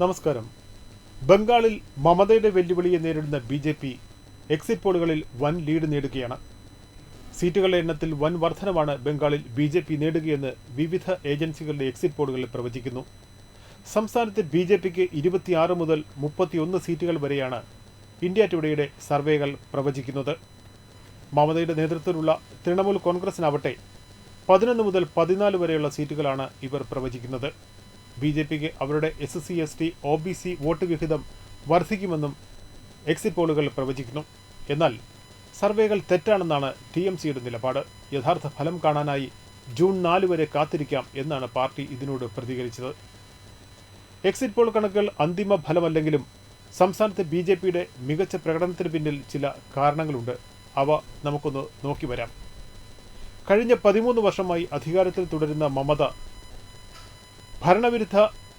നമസ്കാരം. ബംഗാളിൽ മമതയുടെ വെല്ലുവിളിയെ നേരിടുന്ന ബി ജെ പി എക്സിറ്റ് പോളുകളിൽ വൻ ലീഡ് നേടുകയാണ്. സീറ്റുകളുടെ എണ്ണത്തിൽ വൻ വർധനമാണ് ബംഗാളിൽ ബി ജെ പി നേടുകയെന്ന് വിവിധ ഏജൻസികളുടെ എക്സിറ്റ് പോളുകളിൽ പ്രവചിക്കുന്നു. സംസ്ഥാനത്ത് ബി ജെ പിക്ക് ഇരുപത്തിയാറ് മുതൽ മുപ്പത്തിയൊന്ന് സീറ്റുകൾ വരെയാണ് ഇന്ത്യ ടുഡേയുടെ സർവേകൾ പ്രവചിക്കുന്നത്. മമതയുടെ നേതൃത്വത്തിലുള്ള തൃണമൂൽ കോൺഗ്രസിനാവട്ടെ പതിനൊന്ന് മുതൽ പതിനാല് വരെയുള്ള സീറ്റുകളാണ് ഇവർ പ്രവചിക്കുന്നത്. ബി ജെ പിക്ക് അവരുടെ S C S T O B C vote വിഹിതം വർദ്ധിക്കുമെന്നും എക്സിറ്റ് പോളുകൾ പ്രവചിക്കുന്നു. എന്നാൽ സർവേകൾ തെറ്റാണെന്നാണ് ടി എം സിയുടെ നിലപാട്. യഥാർത്ഥ ഫലം കാണാനായി ജൂൺ നാല് വരെ കാത്തിരിക്കാം എന്നാണ് പാർട്ടി ഇതിനോട് പ്രതികരിച്ചത്. എക്സിറ്റ് പോൾ കണക്കുകൾ അന്തിമ ഫലമല്ലെങ്കിലും സംസ്ഥാനത്തെ ബി ജെ പിയുടെ മികച്ച പ്രകടനത്തിന് പിന്നിൽ ചില കാരണങ്ങളുണ്ട്. അവ നമുക്കൊന്ന് നോക്കി വരാം കഴിഞ്ഞ പതിമൂന്ന് വർഷമായി അധികാരത്തിൽ തുടരുന്ന മമത ഭരണവിരുദ്ധ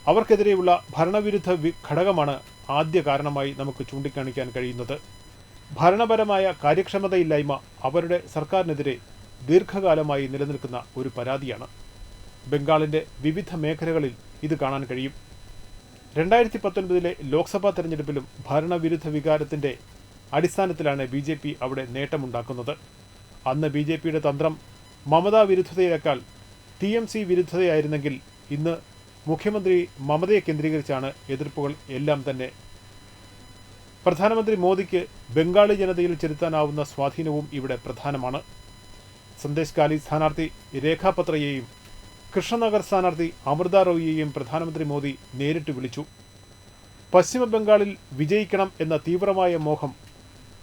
അവർക്കെതിരെയുള്ള ഭരണവിരുദ്ധ ഘടകമാണ് ആദ്യ കാരണമായി നമുക്ക് ചൂണ്ടിക്കാണിക്കാൻ കഴിയുന്നത്. ഭരണപരമായ കാര്യക്ഷമതയില്ലായ്മ അവരുടെ സർക്കാരിനെതിരെ ദീർഘകാലമായി നിലനിൽക്കുന്ന ഒരു പരാതിയാണ്. ബംഗാളിന്റെ വിവിധ മേഖലകളിൽ ഇത് കാണാൻ കഴിയും. രണ്ടായിരത്തി പത്തൊൻപതിലെ ലോക്സഭാ തെരഞ്ഞെടുപ്പിലും ഭരണവിരുദ്ധ വികാരത്തിന്റെ അടിസ്ഥാനത്തിലാണ് ബി ജെ പി അവിടെ നേട്ടമുണ്ടാക്കുന്നത്. അന്ന് ബി ജെ പിയുടെ തന്ത്രം മമതാ വിരുദ്ധതയേക്കാൾ ടി എം സി വിരുദ്ധതയായിരുന്നെങ്കിൽ ഇന്ന് മുഖ്യമന്ത്രി മമതയെ കേന്ദ്രീകരിച്ചാണ് എതിർപ്പുകൾ എല്ലാം തന്നെ. പ്രധാനമന്ത്രി മോദിക്ക് ബംഗാളി ജനതയിൽ ചെലുത്താനാവുന്ന സ്വാധീനവും ഇവിടെ പ്രധാനമാണ്. സന്ദേശ് കാലി സ്ഥാനാർത്ഥി രേഖാ പത്രയെയും കൃഷ്ണനഗർ സ്ഥാനാർത്ഥി അമൃത റോയിയെയും പ്രധാനമന്ത്രി മോദി നേരിട്ട് വിളിച്ചു. പശ്ചിമ ബംഗാളിൽ വിജയിക്കണം എന്ന തീവ്രമായ മോഹം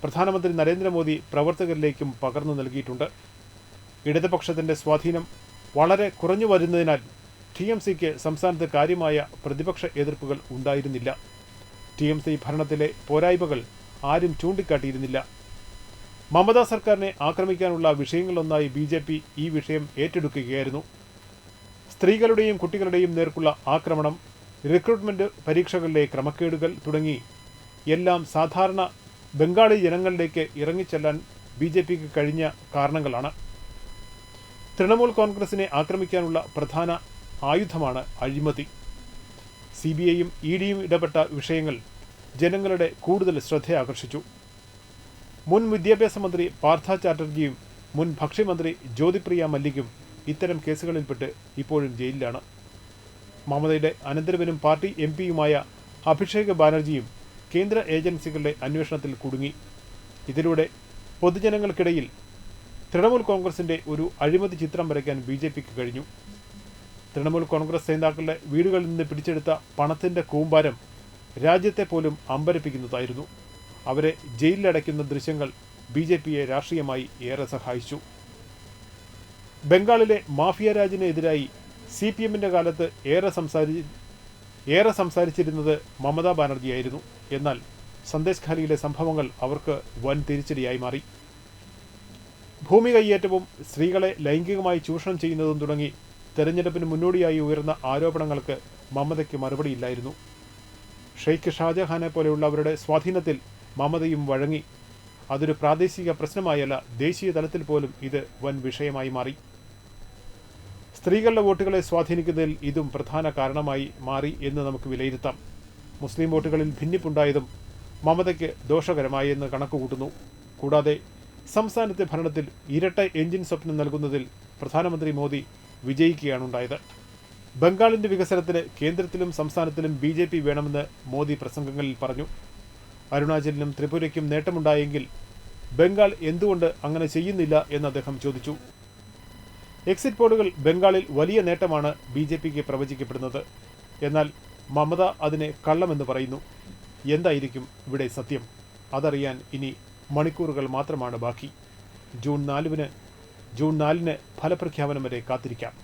പ്രധാനമന്ത്രി നരേന്ദ്രമോദി പ്രവർത്തകരിലേക്കും പകർന്നു നൽകിയിട്ടുണ്ട്. ഇടതുപക്ഷത്തിന്റെ സ്വാധീനം വളരെ കുറഞ്ഞു വരുന്നതിനാൽ ടി എം സിക്ക് സംസ്ഥാനത്ത് കാര്യമായ പ്രതിപക്ഷ എതിർപ്പുകൾ ഉണ്ടായിരുന്നില്ല. ടി എം സി ഭരണത്തിലെ പോരായ്മകൾ ആരും ചൂണ്ടിക്കാട്ടിയിരുന്നില്ല. മമതാ സർക്കാരിനെ ആക്രമിക്കാനുള്ള വിഷയങ്ങളൊന്നായി ബി ജെ പി ഈ വിഷയം ഏറ്റെടുക്കുകയായിരുന്നു. സ്ത്രീകളുടെയും കുട്ടികളുടെയും നേർക്കുള്ള ആക്രമണം റിക്രൂട്ട്മെന്റ് പരീക്ഷകളിലെ ക്രമക്കേടുകൾ തുടങ്ങി എല്ലാം സാധാരണ ബംഗാളി ജനങ്ങളിലേക്ക് ഇറങ്ങിച്ചെല്ലാൻ ബി ജെ പിക്ക് കഴിഞ്ഞ കാരണങ്ങളാണ്. തൃണമൂൽ കോൺഗ്രസിനെ ആക്രമിക്കാനുള്ള പ്രധാന ആയുധമാണ് അഴിമതി. സി ബി ഐയും ഇ ഡിയും ഇടപെട്ട വിഷയങ്ങൾ ജനങ്ങളുടെ കൂടുതൽ ശ്രദ്ധയാകർഷിച്ചു. മുൻ വിദ്യാഭ്യാസ മന്ത്രി പാർത്ഥ ചാറ്റർജിയും മുൻ ഭക്ഷ്യമന്ത്രി ജ്യോതിപ്രിയ മല്ലിക്കും ഇത്തരം കേസുകളിൽപ്പെട്ട് ഇപ്പോഴും ജയിലിലാണ്. മമതയുടെ അനന്തരവനും പാർട്ടി എം പിയുമായ അഭിഷേക് ബാനർജിയും കേന്ദ്ര ഏജൻസികളുടെ അന്വേഷണത്തിൽ കുടുങ്ങി. ഇതിലൂടെ പൊതുജനങ്ങൾക്കിടയിൽ തൃണമൂൽ കോൺഗ്രസിന്റെ ഒരു അഴിമതി ചിത്രം വരയ്ക്കാൻ ബി കഴിഞ്ഞു. തൃണമൂൽ കോൺഗ്രസ് നേതാക്കളുടെ വീടുകളിൽ നിന്ന് പിടിച്ചെടുത്ത പണത്തിന്റെ കൂമ്പാരം രാജ്യത്തെ പോലും അമ്പരപ്പിക്കുന്നതായിരുന്നു. അവരെ ജയിലിലടയ്ക്കുന്ന ദൃശ്യങ്ങൾ ബി ജെ പിയെ രാഷ്ട്രീയമായി ഏറെ സഹായിച്ചു. ബംഗാളിലെ മാഫിയ രാജിനെതിരായി സി പി എമ്മിന്റെ കാലത്ത് ഏറെ സംസാരി ഏറെ സംസാരിച്ചിരുന്നത് മമതാ ബാനർജിയായിരുന്നു. എന്നാൽ സന്ദേശ് ഖാലിയിലെ സംഭവങ്ങൾ അവർക്ക് വൻ തിരിച്ചടിയായി മാറി. ഭൂമി കൈയേറ്റവും സ്ത്രീകളെ ലൈംഗികമായി ചൂഷണം ചെയ്യുന്നതും തുടങ്ങി തെരഞ്ഞെടുപ്പിന് മുന്നോടിയായി ഉയർന്ന ആരോപണങ്ങൾക്ക് മമതയ്ക്ക് മറുപടിയില്ലായിരുന്നു. ഷെയ്ഖ് ഷാജഹാനെ പോലെയുള്ളവരുടെ സ്വാധീനത്തിൽ മമതയും വഴങ്ങി. അതൊരു പ്രാദേശിക പ്രശ്നമായല്ല ദേശീയ തലത്തിൽ പോലും ഇത് വൻ വിഷയമായി മാറി. സ്ത്രീകളുടെ വോട്ടുകളെ സ്വാധീനിക്കുന്നതിൽ ഇതും പ്രധാന കാരണമായി മാറി എന്ന് നമുക്ക് വിലയിരുത്താം. മുസ്ലിം വോട്ടുകളിൽ ഭിന്നിപ്പുണ്ടായതും മമതയ്ക്ക് ദോഷകരമായി എന്ന് കണക്കുകൂട്ടുന്നു. കൂടാതെ സംസ്ഥാനത്തെ ഭരണത്തിൽ ഇരട്ട എഞ്ചിൻ സ്വപ്നം നൽകുന്നതിൽ പ്രധാനമന്ത്രി മോദി വിജയിക്കുകയാണുണ്ടായത്. ബംഗാളിന്റെ വികസനത്തിന് കേന്ദ്രത്തിലും സംസ്ഥാനത്തിലും ബി ജെ പി വേണമെന്ന് മോദി പ്രസംഗങ്ങളിൽ പറഞ്ഞു. അരുണാചലിനും ത്രിപുരയ്ക്കും നേട്ടമുണ്ടായെങ്കിൽ ബംഗാൾ എന്തുകൊണ്ട് അങ്ങനെ ചെയ്യുന്നില്ല എന്ന് അദ്ദേഹം ചോദിച്ചു. എക്സിറ്റ് പോളുകൾ ബംഗാളിൽ വലിയ നേട്ടമാണ് ബി ജെ പിക്ക് പ്രവചിക്കപ്പെടുന്നത്. എന്നാൽ മമത അതിനെ കള്ളമെന്ന് പറയുന്നു. എന്തായിരിക്കും ഇവിടെ സത്യം? അതറിയാൻ ഇനി മണിക്കൂറുകൾ മാത്രമാണ് ബാക്കി. ജൂൺ നാലുവിന് ജൂൺ നാലിന് ഫലപ്രഖ്യാപനം വരെ കാത്തിരിക്കാം.